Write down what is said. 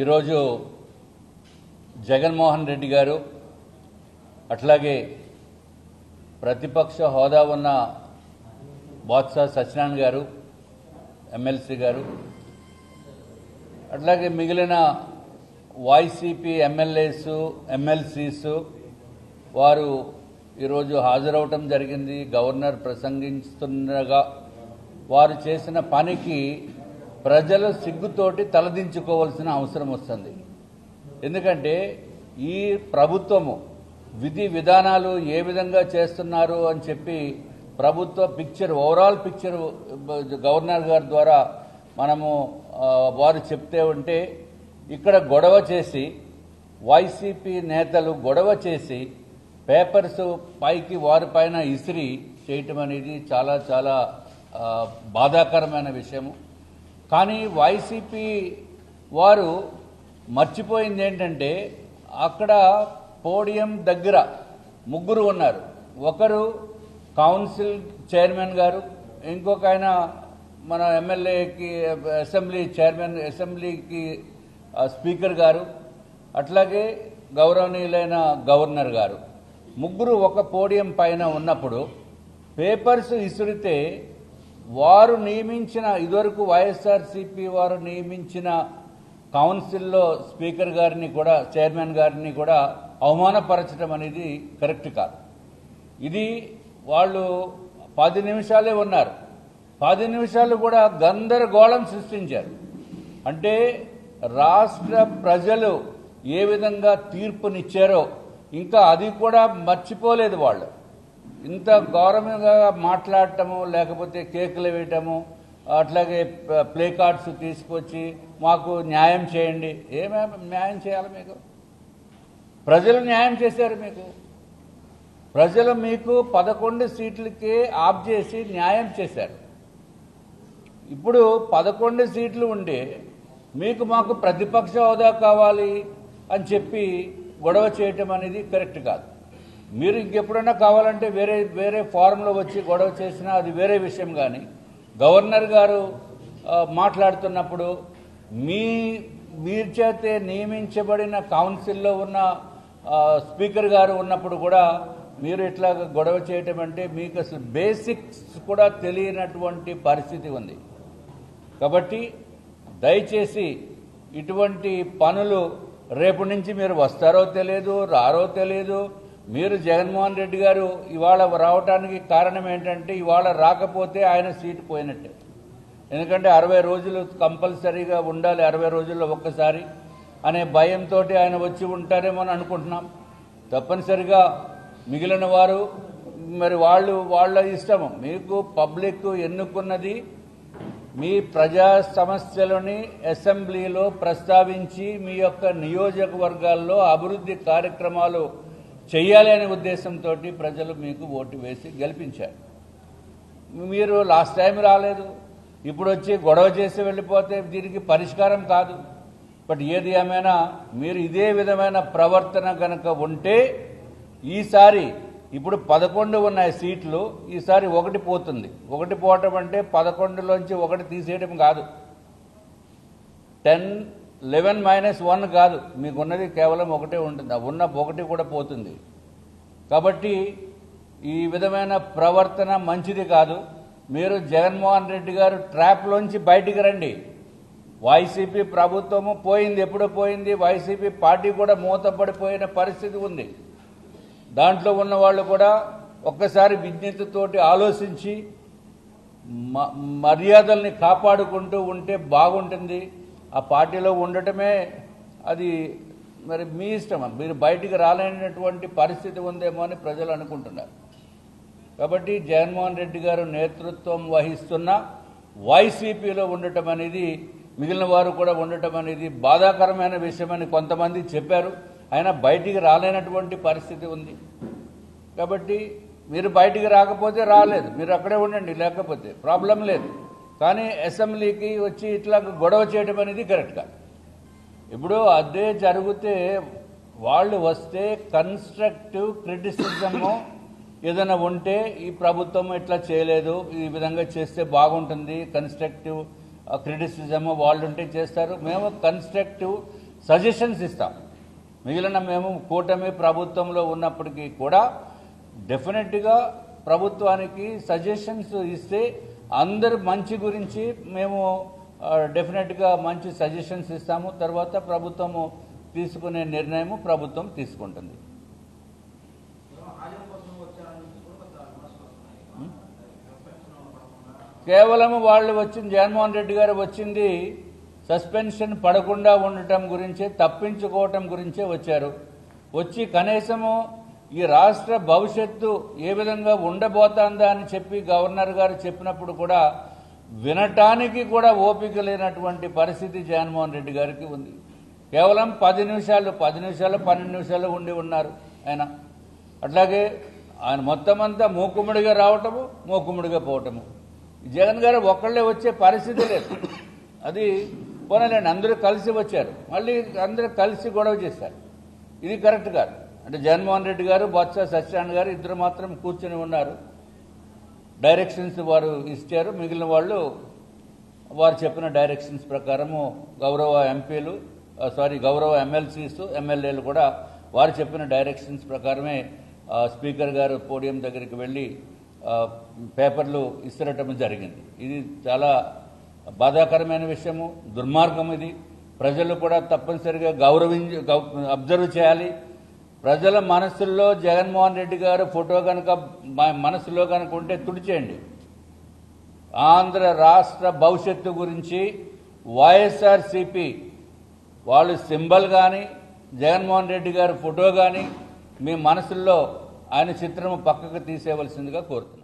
ఈరోజు జగన్మోహన్ రెడ్డి గారు అట్లాగే ప్రతిపక్ష హోదా ఉన్న బాత్స సత్యనారాయణ గారు ఎమ్మెల్సీ గారు అట్లాగే మిగిలిన వైసీపీ ఎమ్మెల్యేస్ ఎమ్మెల్సీస్ వారు ఈరోజు హాజరవటం జరిగింది. గవర్నర్ ప్రసంగిస్తుండగా వారు చేసిన పనికి ప్రజలు సిగ్గుతోటి తలదించుకోవాల్సిన అవసరం వస్తుంది. ఎందుకంటే ఈ ప్రభుత్వము విధి విధానాలు ఏ విధంగా చేస్తున్నారు అని చెప్పి ప్రభుత్వ పిక్చర్ ఓవరాల్ పిక్చర్ గవర్నర్ గారి ద్వారా మనము వారు చెప్తే ఉంటే ఇక్కడ గొడవ చేసి వైసీపీ నేతలు గొడవ చేసి పేపర్స్ పైకి వారి పైన ఇసిరి చేయటం అనేది చాలా చాలా బాధాకరమైన విషయము. కానీ వైసీపీ వారు మర్చిపోయింది ఏంటంటే అక్కడ పోడియం దగ్గర ముగ్గురు ఉన్నారు. ఒకరు కౌన్సిల్ చైర్మన్ గారు ఇంకొక ఆయన మన ఎమ్మెల్యేకి అసెంబ్లీ చైర్మన్ అసెంబ్లీకి స్పీకర్ గారు అట్లాగే గౌరవనీయులైన గవర్నర్ గారు. ముగ్గురు ఒక పోడియం పైన ఉన్నప్పుడు పేపర్స్ ఇసురితే వారు నియమించిన ఇదివరకు వైఎస్ఆర్సీపీ వారు నియమించిన కౌన్సిల్లో స్పీకర్ గారిని కూడా చైర్మన్ గారిని కూడా అవమానపరచడం అనేది కరెక్ట్ కాదు. ఇది వాళ్ళు పది నిమిషాలే ఉన్నారు. పది నిమిషాలు కూడా గందరగోళం సృష్టించారు. అంటే రాష్ట్ర ప్రజలు ఏ విధంగా తీర్పునిచ్చారో ఇంకా అది కూడా మర్చిపోలేదు వాళ్ళు. ఇంత గౌరవంగా మాట్లాడటము లేకపోతే కేకులు వేయటము అట్లాగే ప్లే కార్డ్స్ తీసుకొచ్చి మాకు న్యాయం చేయండి. ఏమే న్యాయం చేయాలి మీకు? ప్రజలు న్యాయం చేశారు మీకు. ప్రజలు మీకు పదకొండు సీట్లకి ఆఫ్ చేసి న్యాయం చేశారు. ఇప్పుడు పదకొండు సీట్లు ఉండి మీకు మాకు ప్రతిపక్ష హోదా కావాలి అని చెప్పి గొడవ చేయటం అనేది కరెక్ట్ కాదు. మీరు ఇంకెప్పుడైనా కావాలంటే వేరే వేరే ఫారంలో వచ్చి గొడవ చేసినా అది వేరే విషయం కానీ గవర్నర్ గారు మాట్లాడుతున్నప్పుడు మీ మీరు చేతే నియమించబడిన కౌన్సిల్లో ఉన్న స్పీకర్ గారు ఉన్నప్పుడు కూడా మీరు ఇట్లా గొడవ చేయటం అంటే మీకు అసలు బేసిక్స్ కూడా తెలియనటువంటి పరిస్థితి ఉంది. కాబట్టి దయచేసి ఇటువంటి పనులు రేపు నుంచి మీరు వస్తారో తెలియదు రారో తెలియదు మీరు జగన్మోహన్ రెడ్డి గారు ఇవాళ రావడానికి కారణం ఏంటంటే ఇవాళ రాకపోతే ఆయన సీటు పోయినట్టే. ఎందుకంటే అరవై రోజులు కంపల్సరీగా ఉండాలి అరవై రోజుల్లో ఒక్కసారి అనే భయంతో ఆయన వచ్చి ఉంటారేమో అని అనుకుంటున్నాం. తప్పనిసరిగా మిగిలిన వారు మరి వాళ్ళు వాళ్ళ ఇష్టము. మీకు పబ్లిక్ ఎన్నుకున్నది మీ ప్రజా సమస్యలని అసెంబ్లీలో ప్రస్తావించి మీ యొక్క నియోజకవర్గాల్లో అభివృద్ధి కార్యక్రమాలు చేయాలి అనే ఉద్దేశంతో ప్రజలు మీకు ఓటు వేసి గెలిపించారు. మీరు లాస్ట్ టైం రాలేదు. ఇప్పుడు వచ్చి గొడవ చేసి వెళ్ళిపోతే దీనికి పరిష్కారం కాదు. బట్ ఏది ఏమైనా మీరు ఇదే విధమైన ప్రవర్తన కనుక ఉంటే ఈసారి ఇప్పుడు పదకొండు ఉన్నాయి సీట్లు ఈసారి ఒకటి పోతుంది. ఒకటి పోవటం అంటే పదకొండులోంచి ఒకటి తీసేయడం కాదు. టెన్ లెవెన్ మైనస్ వన్ కాదు. మీకు ఉన్నది కేవలం ఒకటే ఉంటుంది. ఆ ఉన్న ఒకటి కూడా పోతుంది. కాబట్టి ఈ విధమైన ప్రవర్తన మంచిది కాదు. మీరు జగన్మోహన్ రెడ్డి గారు ట్రాప్లోంచి బయటికి రండి. వైసీపీ ప్రభుత్వము పోయింది ఎప్పుడో పోయింది? వైసీపీ పార్టీ కూడా మూతపడిపోయిన పరిస్థితి ఉంది. దాంట్లో ఉన్న వాళ్ళు కూడా ఒక్కసారి విజ్ఞతతోటి ఆలోచించి మ- మర్యాదల్ని కాపాడుకుంటూ ఉంటే బాగుంటుంది. ఆ పార్టీలో ఉండటమే అది మరి మీ ఇష్టం. మీరు బయటికి రాలేనటువంటి పరిస్థితి ఉందేమో అని ప్రజలు అనుకుంటున్నారు. కాబట్టి జగన్మోహన్ రెడ్డి గారు నేతృత్వం వహిస్తున్న వైసీపీలో ఉండటం అనేది మిగిలిన వారు కూడా ఉండటం అనేది బాధాకరమైన విషయమని కొంతమంది చెప్పారు. అయినా బయటికి రాలేనటువంటి పరిస్థితి ఉంది. కాబట్టి మీరు బయటికి రాకపోతే రాలేదు. మీరు అక్కడే ఉండండి. లేకపోతే ప్రాబ్లం లేదు. కానీ అసెంబ్లీకి వచ్చి ఇట్లా గొడవ చేయడం అనేది కరెక్ట్ కాదు. ఇప్పుడు అదే జరిగితే వాళ్ళు వస్తే కన్స్ట్రక్టివ్ క్రిటిసిజము ఏదైనా ఉంటే ఈ ప్రభుత్వం ఇట్లా చేయలేదు ఈ విధంగా చేస్తే బాగుంటుంది కన్స్ట్రక్టివ్ క్రిటిసిజము వాళ్ళు ఉంటే చేస్తారు. మేము కన్స్ట్రక్టివ్ సజెషన్స్ ఇస్తాం. మిగిలిన మేము కూటమి ప్రభుత్వంలో ఉన్నప్పటికీ కూడా డెఫినెట్గా ప్రభుత్వానికి సజెషన్స్ ఇస్తే అందరు మంచి గురించి మేము డెఫినెట్గా మంచి సజెషన్స్ ఇస్తాము. తర్వాత ప్రభుత్వము తీసుకునే నిర్ణయము ప్రభుత్వం తీసుకుంటుంది. కేవలం వాళ్ళు వచ్చింది జగన్మోహన్ రెడ్డి గారు వచ్చింది సస్పెన్షన్ పడకుండా ఉండటం గురించే తప్పించుకోవటం గురించే వచ్చారు. వచ్చి కనీసము ఈ రాష్ట్ర భవిష్యత్తు ఏ విధంగా ఉండబోతుందా అని చెప్పి గవర్నర్ గారు చెప్పినప్పుడు కూడా వినటానికి కూడా ఓపిక లేనటువంటి పరిస్థితి జగన్మోహన్ రెడ్డి గారికి ఉంది. కేవలం పది నిమిషాలు పది నిమిషాలు పన్నెండు నిమిషాలు ఉండి ఉన్నారు ఆయన. అట్లాగే ఆయన మొత్తం అంతా మూకుమ్మడిగా రావటము మూకుమ్మడిగా పోవటము. జగన్ గారు ఒక్కళ్ళే వచ్చే పరిస్థితి లేదు. అది పోనలేండి అందరూ కలిసి వచ్చారు. మళ్ళీ అందరూ కలిసి గొడవ చేశారు. ఇది కరెక్ట్ కాదు. అంటే జగన్మోహన్ రెడ్డి గారు బొత్స సత్యనారాయణ గారు ఇద్దరు మాత్రం కూర్చొని ఉన్నారు. డైరెక్షన్స్ వారు ఇచ్చారు. మిగిలిన వాళ్ళు వారు చెప్పిన డైరెక్షన్స్ ప్రకారము గౌరవ ఎంపీలు సారీ గౌరవ ఎమ్మెల్సీస్ ఎమ్మెల్యేలు కూడా వారు చెప్పిన డైరెక్షన్స్ ప్రకారమే స్పీకర్ గారు పోడియం దగ్గరికి వెళ్ళి పేపర్లు ఇస్తురటం జరిగింది. ఇది చాలా బాధాకరమైన విషయము దుర్మార్గం ఇది. ప్రజలు కూడా తప్పనిసరిగా గౌరవించి గౌ- అబ్జర్వ్ చేయాలి. ప్రజల మనసుల్లో జగన్మోహన్ రెడ్డి గారు ఫోటో కనుక మనసులో కనుక ఉంటే తుడిచేయండి. ఆంధ్ర రాష్ట్ర భవిష్యత్తు గురించి వైఎస్ఆర్సిపి వాళ్ళు సింబల్ కానీ జగన్మోహన్ రెడ్డి గారి ఫోటో కానీ మీ మనసుల్లో ఆయన చిత్రము పక్కకు తీసేయవలసిందిగా కోరుతాను